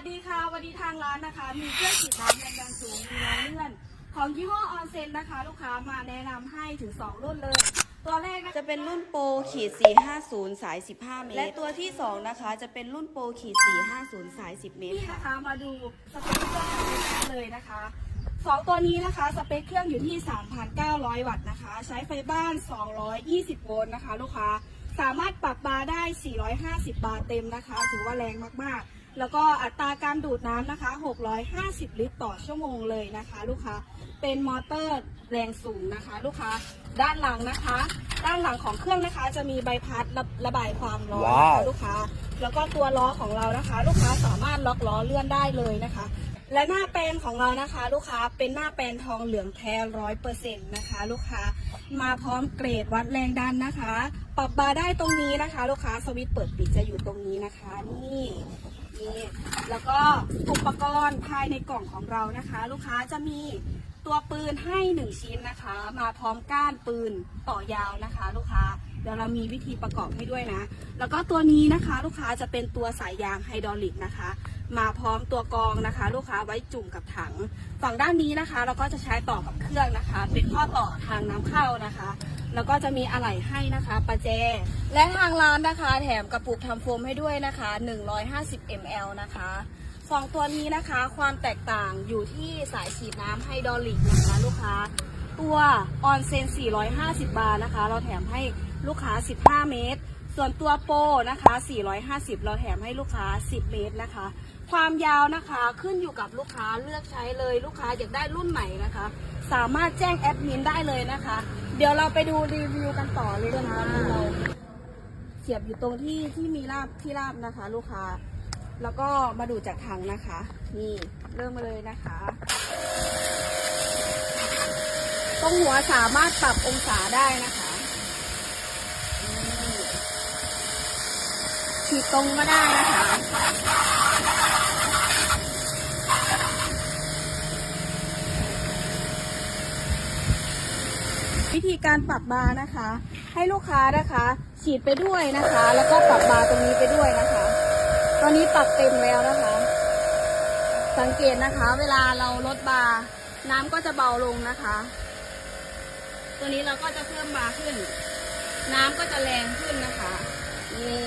วัสดีค่ะ วันนี้ทางร้านนะคะ มีเครื่องฉีดน้ำแรงดันสูงมีน้ำเลื่อน ของยี่ห้อออนเซนนะคะ ลูกค้ามาแนะนำให้ถึง 2 รุ่นเลย ตัวแรกนะคะจะเป็นรุ่นโปรขีด 450 สาย 15 เมตร และตัวที่ 2 นะคะ จะเป็นรุ่นโปรขีด 450 สาย 10 เมตรนี่ค่ะนะคะมาดูสเปคเครื่องกันเลยนะคะสองตัวนี้นะคะ สเปคเครื่องอยู่ที่ 3,900 วัตต์นะคะ ใช้ไฟบ้าน 220 โวลต์นะคะ ลูกค้าสามารถปรับบาร์ได้ 450 บาร์เต็มนะคะ ถือว่าแรงมากๆ แล้วก็อัตราการดูดน้ำนะคะ 650 ลิตรต่อชั่วโมงเลยนะคะ ลูกค้า เป็นมอเตอร์แรงสูงนะคะ ลูกค้า ด้านหลังนะคะ ด้านหลังของเครื่องนะคะ จะมีใบพัดระระบายความร้อนนะคะว้าวลูกค้า แล้วก็ตัวล้อของเรานะคะ ลูกค้าสามารถล็อกล้อเลื่อนได้เลยนะคะ และหน้าแปลนของเรานะคะ ลูกค้าเป็นหน้าแปลนทองเหลืองแท้ร้อยเปอร์เซ็นต์นะคะ ลูกค้ามาพร้อมเกรดวัดแรงดันนะคะ ปรับบาร์ได้ตรงนี้นะคะ ลูกค้าสวิตช์เปิดปิดจะอยู่ตรงนี้นะคะ นี่ นี่แล้วก็อุปกรณ์ภายในกล่องของเรานะคะ ลูกค้าจะมีตัวปืนให้หนึ่งชิ้นนะคะ มาพร้อมก้านปืนต่อยาวนะคะ ลูกค้าเดี๋ยวเรามีวิธีประกอบให้ด้วยนะ แล้วก็ตัวนี้นะคะ ลูกค้าจะเป็นตัวสายยางไฮดรอลิกนะคะ มาพร้อมตัวกองนะคะ ลูกค้าไว้จุ่มกับถัง ฝั่งด้านนี้นะคะ เราก็จะใช้ต่อกับเครื่องนะคะ เป็นข้อต่อทางน้ำเข้านะคะ แล้วก็จะมีอะไหล่ให้นะคะประแจและทางร้านนะคะแถมกระปุกทำโฟมให้ด้วยนะคะ 150 ml นะคะสองตัวนี้นะคะความแตกต่างอยู่ที่สายฉีดน้ำไฮดรอลิกนะคะลูกค้า ตัวออนเซน 450 บาทนะคะ เราแถมให้ลูกค้า 15 เมตร ส่วนตัวโปรนะคะ 450 เราแถมให้ลูกค้า 10 เมตรนะคะ ความยาวนะคะขึ้นอยู่กับลูกค้าเลือกใช้เลยลูกค้าอยากได้รุ่นใหม่นะคะ สามารถแจ้งแอดมินได้เลยนะคะ เดี๋ยวเราไปดูรีวิวกันต่อเลยนะคะเราเสียบอยู่ตรงที่ที่มีราบที่ราบนะคะ ลูกค้า แล้วก็มาดูจากถังนะคะ นี่เริ่มมาเลยนะคะ ตรงหัวสามารถปรับองศาได้นะคะฉีดตรงก็ได้นะคะ วิธีการปรับบาร์นะคะ ให้ลูกค้านะคะ ฉีดไปด้วยนะคะ แล้วก็ปรับบาร์ตรงนี้ไปด้วยนะคะ ตอนนี้ปรับเต็มแล้วนะคะ สังเกตนะคะ เวลาเราลดบาร์น้ำก็จะเบาลงนะคะ ตัวนี้เราก็จะเพิ่มบาร์ขึ้น น้ำก็จะแรงขึ้นนะคะนี่